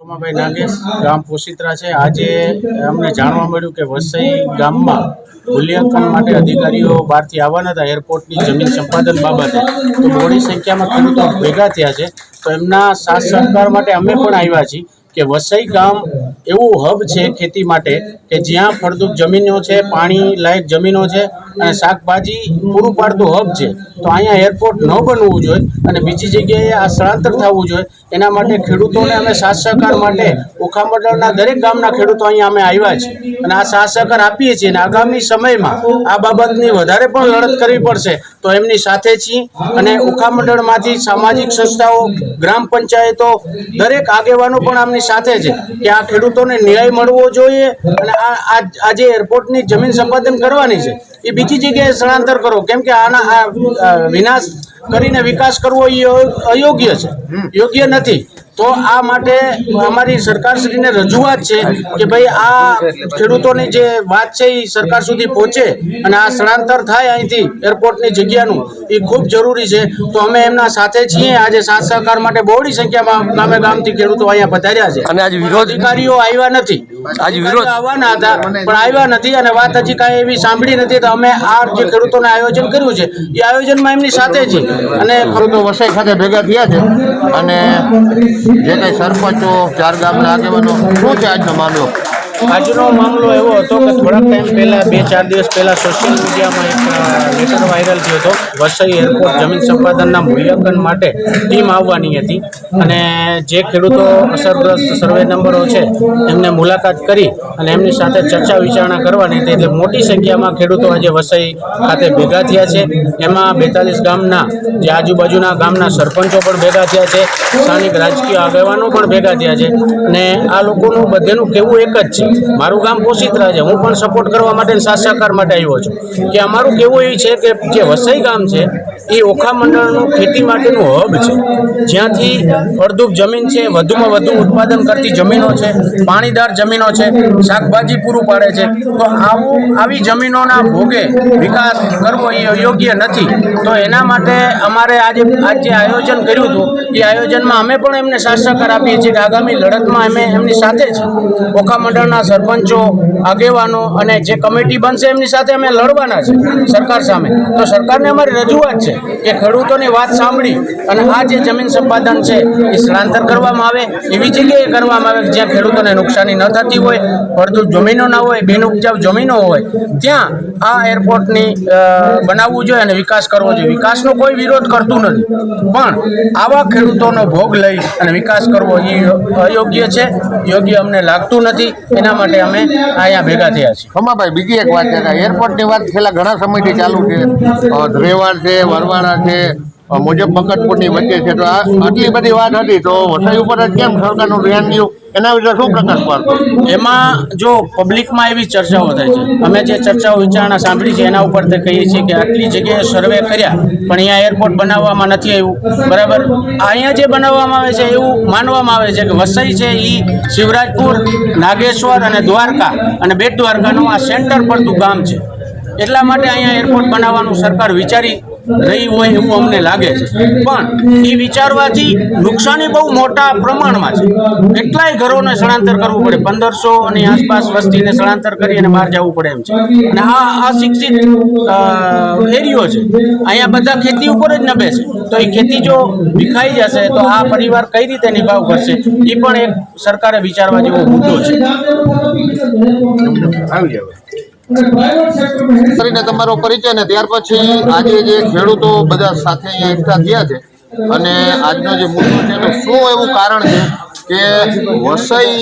સોમાભાઈ નાગેશ, ગામ પોશિત્રા છે. આજે અમને જાણવા મળ્યું કે વસઈ ગામમાં મૂલ્યાંકન માટે અધિકારીઓ બહારથી આવવાના હતા. એરપોર્ટની જમીન સંપાદન બાબતે તો મોડી સંખ્યામાં ખેડૂતો ભેગા થયા છે. તો એમના સાથ સહકાર માટે અમે પણ આવ્યા છીએ કે વસઈ ગામ એવું હબ છે ખેતી માટે કે જ્યાં ફળદ્રુપ જમીનો છે, પાણી લાયક જમીનો છે અને શાકભાજી પૂરું પાડતું હબ છે, તો અહીંયા એરપોર્ટ ન બનવું જોઈએ અને બીજી જગ્યાએ આ સ્થળાંતર થવું જોઈએ. એના માટે ખેડૂતોને અમે સાથ સહકાર માટે ઓખા દરેક ગામના ખેડૂતો અહીંયા અમે આવ્યા છે અને આ સાથ સહકાર આપીએ છીએ અને આગામી સમયમાં આ બાબતની વધારે પણ લડત કરવી પડશે, તો એમની સાથે છીએ. અને ઓખા મંડળમાંથી સામાજિક સંસ્થાઓ, ગ્રામ પંચાયતો, દરેક આગેવાનો પણ આમની સાથે છે કે આ ખેડૂતોને ન્યાય મળવો જોઈએ. અને આ આજે એરપોર્ટની જમીન સંપાદન કરવાની છે. એ બીજી જગ્યાએ સ્થળાંતર કરો. કેમ કે આના વિનાશ કરીને વિકાસ કરવો એ અયોગ્ય છે. યોગ્ય નથી. તો આ માટે અમારી સરકારશ્રીને રજૂઆત છે કે ભાઈ આ ખેડૂતોની જે વાત છે એ સરકાર સુધી પહોંચે અને આ સ્થળાંતર થાય અહીંથી એરપોર્ટની જગ્યાનું એ ખૂબ જરૂરી છે. તો અમે એમના સાથે છીએ આજે સાથ સહકાર માટે બહોળી સંખ્યામાં ગામે ગામથી ખેડૂતો અહીંયા પધાર્યા છે. અને આજે વિરોધ અધિકારીઓ આવ્યા નથી. આજે વિરોધ આવવાના હતા પણ આવ્યા નથી અને વાત હજી કાંઈ એવી સાંભળી નથી. તો અમે આ જે ખેડૂતોને આયોજન કર્યું છે એ આયોજનમાં એમની સાથે છે. અને ખેડૂતો વસાઈ સાથે ભેગા થયા છે અને જે કંઈ સરપંચો ચાર ગામના આગેવાનો શું છે આજનો મામલો? આજનો મામલો એવો હતો કે થોડાક ટાઈમ પહેલાં, બે, ચાર દિવસ પહેલાં સોશિયલ મીડિયામાં એક લેટર વાયરલ થયો હતો. વસઈ એરપોર્ટ જમીન સંપાદનના મૂલ્યાંકન માટે ટીમ આવવાની હતી. અને જે ખેડૂતો અસરગ્રસ્ત સર્વે નંબરો છે, એમને મુલાકાત કરી અને એમની સાથે ચર્ચા વિચારણા કરવાની હતી. એટલે મોટી સંખ્યામાં ખેડૂતો આજે વસઈ ખાતે ભેગા થયા છે. એમાં બેતાલીસ ગામના, જે આજુબાજુના ગામના સરપંચો પણ ભેગા થયા છે. સ્થાનિક રાજકીય આગેવાનો પણ ભેગા થયા છે. અને આ લોકોનું બધેનું કહેવું એક જ છે મારું ગામ પોશિત્રા છે. હું પણ સપોર્ટ કરવા માટે સાથ સહકાર માટે આવ્યો છું. કે અમારું કેવું એ છે કે જે વસઈ ગામ છે, એ ઓખા મંડળનું ખેતી માટેનું હબ છે. જ્યાંથી ફળદ્રુપ જમીન છે, વધુમાં વધુ ઉત્પાદન કરતી જમીનો છે, પાણીદાર જમીનો છે, શાકભાજી પૂરું પાડે છે. તો આવું, આવી જમીનોના ભોગે વિકાસ કરવો એ યોગ્ય નથી. તો એના માટે અમારે આજે, આજ આયોજન કર્યું હતું. એ આયોજનમાં અમે પણ એમને સાથ સહકાર આપીએ છીએ કે આગામી લડતમાં અમે એમની સાથે જ ઓખા મંડળના સરપંચો, આગેવાનો અને જે કમિટી બનશે એમની સાથે અમે લડવાના છે સરકાર સામે. તો સરકારને અમારી રજૂઆત છે કે ખેડૂતોની વાત સાંભળી અને આ જે જમીન સંપાદન છે એ સ્થળાંતર કરવામાં આવે, એવી જગ્યાએ કરવામાં આવે જ્યાં ખેડૂતોને નુકસાની ન થતી હોય, ફળદ્રુપ જમીનો ના હોય બિન ઉપજાવ જમીનો હોય, ત્યાં આ એરપોર્ટની બનાવવું જોઈએ અને વિકાસ કરવો જોઈએ. વિકાસનો કોઈ વિરોધ કરતું નથી. પણ આવા ખેડૂતોનો ભોગ લઈ અને વિકાસ કરવો એ અયોગ્ય છે. યોગ્ય અમને લાગતું નથી. એના માટે અમે અહીંયા ભેગા થયા છીએ. ખમાભાઈ, બીજી એક વાત છે એરપોર્ટની વાત છેલ્લા ઘણા સમયથી ચાલુ છે. રેવાડ છે, વરવાડા છે મુજબ મકટપુરની વચ્ચે છે. તો આટલી બધી વાત હતી, તો વસાઈ ઉપર જ કેમ સરકારનું ધ્યાન ગયું? એના વિશે શું પ્રકાશ પાડતો એમાં જો પબ્લિકમાં એવી ચર્ચાઓ થાય છે. અમે જે ચર્ચાઓ વિચારણા સાંભળી છે, એના ઉપર તે કહીએ છીએ કે આટલી જગ્યાએ સર્વે કર્યા, પણ અહીંયા એરપોર્ટ બનાવવામાં નથી આવ્યું. બરાબર? અહીંયા જે બનાવવામાં આવે છે, એવું માનવામાં આવે છે કે વસઈ છે એ શિવરાજપુર, નાગેશ્વર અને દ્વારકા અને બેટ દ્વારકાનું આ સેન્ટર પડતું ગામ છે. એટલા માટે અહીંયા એરપોર્ટ બનાવવાનું સરકાર વિચારી રહી હોય એવું અમને લાગે છે. પણ એ વિચારવાથી નુકસાની બહુ મોટા પ્રમાણમાં છે. કેટલાય ઘરોને સ્થળાંતર કરવું પડે. પંદરસો અને આસપાસ વસ્તીને સ્થળાંતર કરી અને બહાર જવું પડે એમ છે. અને આ અશિક્ષિત એરિયો છે. અહીંયા બધા ખેતી ઉપર જ નભે છે. તો એ ખેતી જો વિખાઈ જશે તો આ પરિવાર કઈ રીતે નિભાવ કરશે? એ પણ એક સરકારે વિચારવા જેવો મુદ્દો છે. કરીને તમારો પરિચય ને ત્યાર પછી આજે જે ખેડૂતો બધા સાથે અહીંયા એકઠા થયા છે અને આજનો જે મુદ્દો છે તો શું એવું કારણ છે કે વસઈ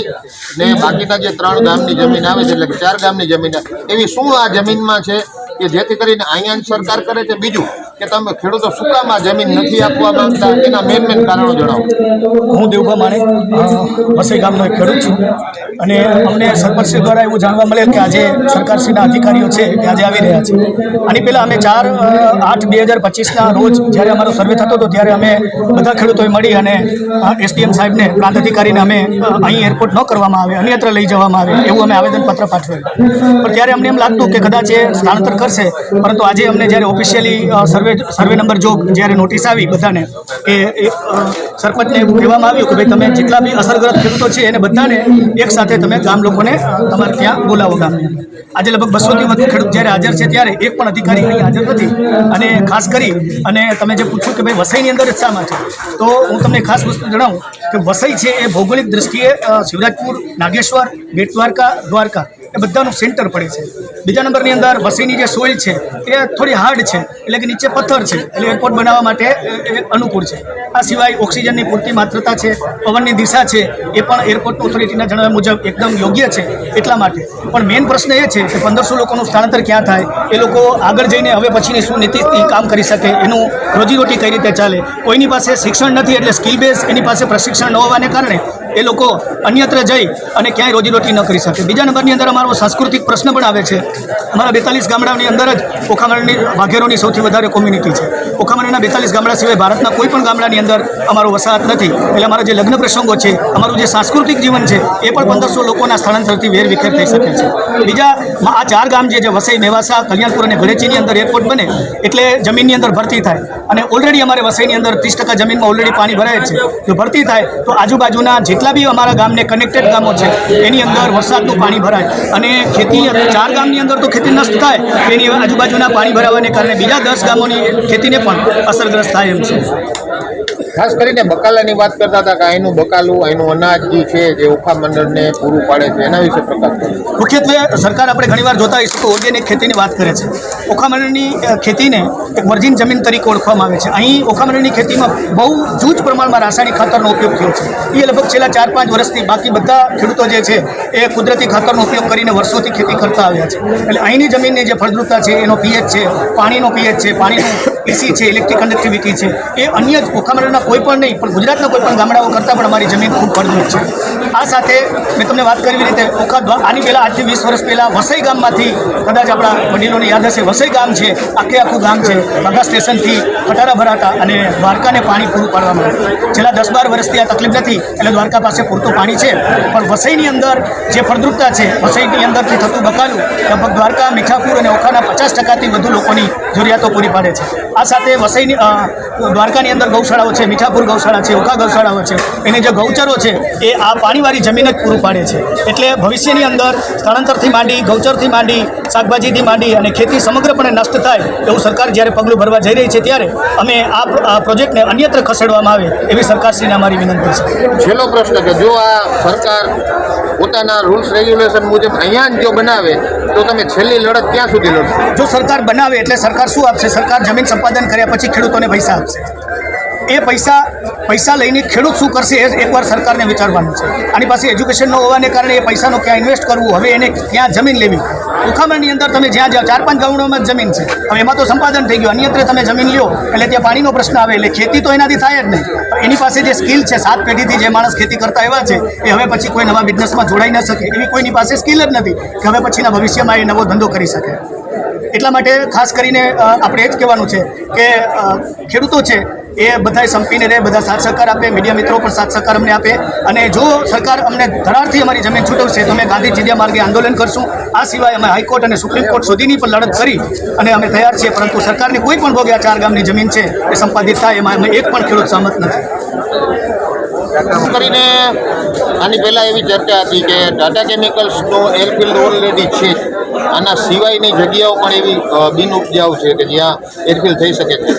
ને બાકીના જે ત્રણ ગામની જમીન આવે છે એટલે કે ચાર ગામની જમીન એવી શું આ જમીનમાં છે કે જેથી કરીને અહીંયા સરકાર કરે છે? બીજું કે તમે ખેડૂતો સુકામાં જમીન નથી આપવા માંગતા, એના મેન મેન કારણો જણાવો. હું દેવભા માણે વસઈ ગામનો એક ખેડૂત છું. અને અમને સરપંચશ્રી દ્વારા એવું જાણવા મળેલ કે આજે સરકારશ્રીના અધિકારીઓ છે એ આજે આવી રહ્યા છે. આની પહેલાં અમે ચાર આઠ બે હજાર પચીસના રોજ જ્યારે અમારો સર્વે થતો હતો, ત્યારે અમે બધા ખેડૂતોએ મળી અને એસડીએમ સાહેબને પ્રાંત અધિકારીને અમે અહીં એરપોર્ટ ન કરવામાં આવે, અન્યત્ર લઈ જવામાં આવે એવું અમે આવેદનપત્ર પાઠવ્યું પણ ત્યારે અમને એમ લાગતું કે કદાચ એ સ્થળાંતર કરશે. પરંતુ આજે અમને જ્યારે ઓફિશિયલી સર્વે સર્વે નંબર જો જ્યારે નોટિસ આવી બધાને એ, સરપંચને એવું કહેવામાં આવ્યું કે ભાઈ તમે જેટલા બી અસરગ્રસ્ત ખેડૂતો છે એને બધાને એક સાથે તમે ગામ લોકોને તમારે ત્યાં બોલાવો ગામ. આજે લગભગ બસોથી વધુ ખેડૂત જ્યારે હાજર છે ત્યારે એક પણ અધિકારી અહીં હાજર નથી. અને ખાસ કરી અને તમે જે પૂછ્યું કે ભાઈ વસઈની અંદર જ શામાં છે તો હું તમને ખાસ વસ્તુ જણાવું કે વસઈ છે એ ભૌગોલિક દ્રષ્ટિએ શિવરાજપુર નાગેશ્વર બેટ દ્વારકા દ્વારકા. એ બધાનું સેન્ટર પડે છે. બીજા નંબરની અંદર વસીની જે સોઇલ છે, એ થોડી હાર્ડ છે, એટલે કે નીચે પથ્થર છે, એટલે એરપોર્ટ બનાવવા માટે અનુકૂળ છે. આ સિવાય ઓક્સિજનની પૂરતી માત્રતા છે, પવનની દિશા છે, એ પણ એરપોર્ટ ઓથોરિટીના જણાવ્યા મુજબ એકદમ યોગ્ય છે, એટલા માટે. પણ મેઇન પ્રશ્ન એ છે કે પંદરસો લોકોનું સ્થળાંતર ક્યાં થાય? એ લોકો આગળ જઈને હવે પછીની શું નીતિથી કામ કરી શકે? એનું રોજીરોટી કઈ રીતે ચાલે? કોઈની પાસે શિક્ષણ નથી, એટલે સ્કિલ બેઝ એની પાસે પ્રશિક્ષણ ન હોવાને કારણે એ લોકો અન્યત્ર જઈ અને ક્યાંય રોજીરોટી ન કરી શકે. બીજા નંબરની અંદર અમારો સાંસ્કૃતિક પ્રશ્ન પણ આવે છે. અમારા બેતાલીસ ગામડાની અંદર જ ઓખામણની વાઘેરોની સૌથી વધારે કોમ્યુનિટી છે. ઓખામણના બેતાલીસ ગામડા સિવાય ભારતના કોઈ પણ ગામડાની અંદર અમારો વસાહત નથી. એટલે અમારા જે લગ્ન પ્રસંગો છે, અમારું જે સાંસ્કૃતિક જીવન છે, એ પણ પંદરસો લોકોના સ્થળાંતરથી વેર વિખેર થઈ શકે છે. બીજા આ ચાર ગામ જે વસઈ, મેવાસા, કલ્યાણપુર અને ગળેચીની અંદર એરપોર્ટ બને, એટલે જમીનની અંદર ભરતી થાય. અને ઓલરેડી અમારે વસઈની અંદર ત્રીસ ટકા જમીનમાં ઓલરેડી પાણી ભરાય છે. જો ભરતી થાય, તો આજુબાજુના જેટલા બી અમારા ગામને કનેક્ટેડ ગામો છે. એની અંદર વરસાદનું પાણી ભરાય અને ખેતી ચાર ગામની અંદર તો ખેતી નષ્ટ થાય એની આજુબાજુના પાણી ભરાવાને કારણે બીજા દસ ગામોની ખેતીને પણ અસરગ્રસ્ત થાય એમ છે. ખાસ કરીને બકાલાની વાત કરતા હતા કે અહીંનું બકાલું, અહીંનું અનાજ જે છે જે ઓખા મંડળને પૂરું પાડે છે, એના વિશે પ્રકાશ મુખ્યત્વે સરકાર આપણે ઘણીવાર જોતા હોઈશું કે ઓર્ગેનિક ખેતીની વાત કરે છે. ઓખા મંડળની ખેતીને એક વર્જિન જમીન તરીકે ઓળખવામાં આવે છે. અહીં ઓખામણની ખેતીમાં બહુ જૂજ પ્રમાણમાં રાસાયણિક ખાતરનો ઉપયોગ થયો છે. એ લગભગ છેલ્લા ચાર પાંચ વર્ષથી બાકી બધા ખેડૂતો જે છે, એ કુદરતી ખાતરનો ઉપયોગ કરીને વર્ષોથી ખેતી કરતા આવ્યા છે. એટલે અહીંની જમીનની જે ફળદ્રુપતા છે, એનો પીએચ છે, પાણીનો પીએચ છે, પાણીનું એસી છે ઇલેક્ટ્રિક કન્ડક્ટિવિટી છે, એ અન્ય જ કોઈ પણ નહીં, પણ ગુજરાતના કોઈ પણ ગામડાઓ કરતાં પણ અમારી જમીન ખૂબ ફળદ્રુપ છે. આ સાથે મેં તમને વાત કરવી રીતે ઓખા આની પહેલાં આજથી વીસ વર્ષ પહેલાં વસઈ ગામમાંથી કદાચ આપણા વડીલોને યાદ હશે, વસઈ ગામ છે, આખે આખું ગામ છે, બાગા સ્ટેશનથી ખટારા ભરાતા અને દ્વારકાને પાણી પૂરું પાડવામાં આવ્યું. છેલ્લા દસ બાર વર્ષથી આ તકલીફ નથી, એટલે દ્વારકા પાસે પૂરતું પાણી છે. પણ વસઈની અંદર જે ફળદ્રુપતા છે, વસઈની અંદરથી થતું બકાલું, લગભગ દ્વારકા, મીઠાપુર અને ઓખાના પચાસ ટકાથી વધુ લોકોની જરૂરિયાતો પૂરી પાડે છે. આ સાથે વસઈની દ્વારકાની અંદર ગૌશાળાઓ છે, મીઠાપુર ગૌશાળા છે, ઓખા ગૌશાળાઓ છે, એની જે ગૌચરો છે, એ આ પાણીવાળી જમીન જ પૂરું પાડે છે. એટલે ભવિષ્યની અંદર સ્થળાંતરથી માંડી, ગૌચરથી માંડી, શાકભાજીથી માંડી અને ખેતી સમગ્રપણે નષ્ટ થાય એવું સરકાર જ્યારે પગલું ભરવા જઈ રહી છે ત્યારે અમે આ પ્રોજેક્ટને અન્યત્ર ખસેડવામાં આવે એવી સરકારશ્રીને અમારી વિનંતી છે. છેલ્લો પ્રશ્ન કે જો આ સરકાર પોતાના રૂલ્સ રેગ્યુલેશન મુજબ અહીંયા જ બનાવે, તો તમે છેલ્લી લડત ક્યાં સુધી લડશો? જો સરકાર બનાવે એટલે સરકાર શું આપશે? સરકાર જમીન સંપાદન કર્યા પછી ખેડૂતોને પૈસા આપશે. એ પૈસા પૈસા લઈને ખેડૂત શું કરશે એ એકવાર સરકારને વિચારવાનું છે. આની પાસે એજ્યુકેશન ન હોવાને કારણે એ પૈસાનો ક્યાં ઇન્વેસ્ટ કરવું? હવે એને ક્યાં જમીન લેવી? ઉખામણની અંદર તમે જ્યાં જ્યાં ચાર પાંચ ગામડામાં જ જમીન છે, હવે એમાં તો સંપાદન થઈ ગયું, અન્યત્ર તમે જમીન લ્યો, એટલે ત્યાં પાણીનો પ્રશ્ન આવે, એટલે ખેતી તો એનાથી થાય જ નહીં. એની પાસે જે સ્કિલ છે, સાત પેઢીથી જે માણસ ખેતી કરતા એવા છે, એ હવે પછી કોઈ નવા બિઝનેસમાં જોડાઈ ન શકે, એવી કોઈની પાસે સ્કિલ જ નથી કે હવે પછીના ભવિષ્યમાં એ નવો ધંધો કરી શકે. એટલા માટે ખાસ કરીને આપણે એ જ કહેવાનું છે કે ખેડૂતો છે એ બધાએ સંપીને રહે, બધા સાથ સહકાર આપે, મીડિયા મિત્રો પણ સાથ સહકાર અમને આપે. અને જો સરકાર અમને ધરારથી અમારી જમીન છૂટવશે, તો અમે ગાંધી ચીડિયા માર્ગે આંદોલન કરશું. આ સિવાય અમે હાઈકોર્ટ અને સુપ્રીમ કોર્ટ સુધીની પણ લડત કરી અને અમે તૈયાર છીએ, પરંતુ સરકારની કોઈ પણ ભોગે આ ચાર ગામની જમીન છે, એ સંપાદિત થાય, એમાં અમે એક પણ ખેડૂત સહમત નથી. કરીને આની પહેલાં એવી ચર્ચા હતી કે ટાટા કેમિકલ્સનો એરફિલ્ડ ઓલરેડી છે. આના સિવાયની જગ્યાઓ પણ એવી બિન ઉપજાઉ છે કે જ્યાં એરફિલ્ડ થઈ શકે છે.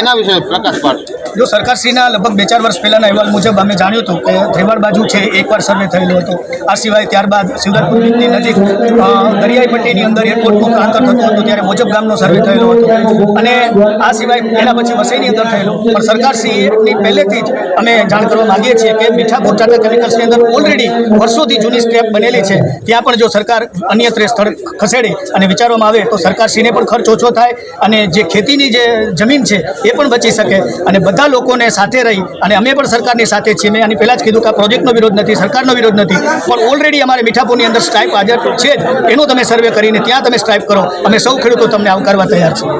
એના વિશે પ્રકાશ પાડશે જો સરકારશ્રીના લગભગ બે ચાર વર્ષ પહેલાંના અહેવાલ મુજબ અમે જાણ્યું હતું કે ધ્રેવાડ બાજુ છે, એકવાર સર્વે થયેલો હતો. આ સિવાય ત્યારબાદ શિવરાજપુરની નજીક દરિયાઈ પટ્ટીની અંદર એરપોર્ટનું પ્રાંતર થતું હતું, ત્યારે મોજબ ગામનો સર્વે થયેલો હતો. અને આ સિવાય એના પછી વસઈની અંદર થયેલો. પણ સરકારશ્રીની પહેલેથી જ અમે જાણ કરવા માંગીએ છીએ કે મીઠાપુર ટાટા કેમિકલ્સની અંદર ઓલરેડી વર્ષોથી જૂની સ્ક્રેપ બનેલી છે. ત્યાં પણ જો સરકાર અન્યત્ર સ્થળ ખસેડે અને વિચારવામાં આવે તો સરકારશ્રીને પણ ખર્ચ ઓછો થાય અને જે ખેતીની જે જમીન છે એ પણ બચી શકે. અને બધા લોકોને સાથે રહી અને અમે પણ સરકારની સાથે છીએ. મેં આની પહેલાં જ કીધું કે આ પ્રોજેક્ટનો વિરોધ નથી, સરકારનો વિરોધ નથી. પણ ઓલરેડી અમારે મીઠાપુરની અંદર સ્ટ્રાઇપ હાજર છે જ. એનો તમે સર્વે કરીને ત્યાં તમે સ્ટ્રાઇપ કરો. અમે સૌ ખેડૂતો તમને આવકારવા તૈયાર છીએ.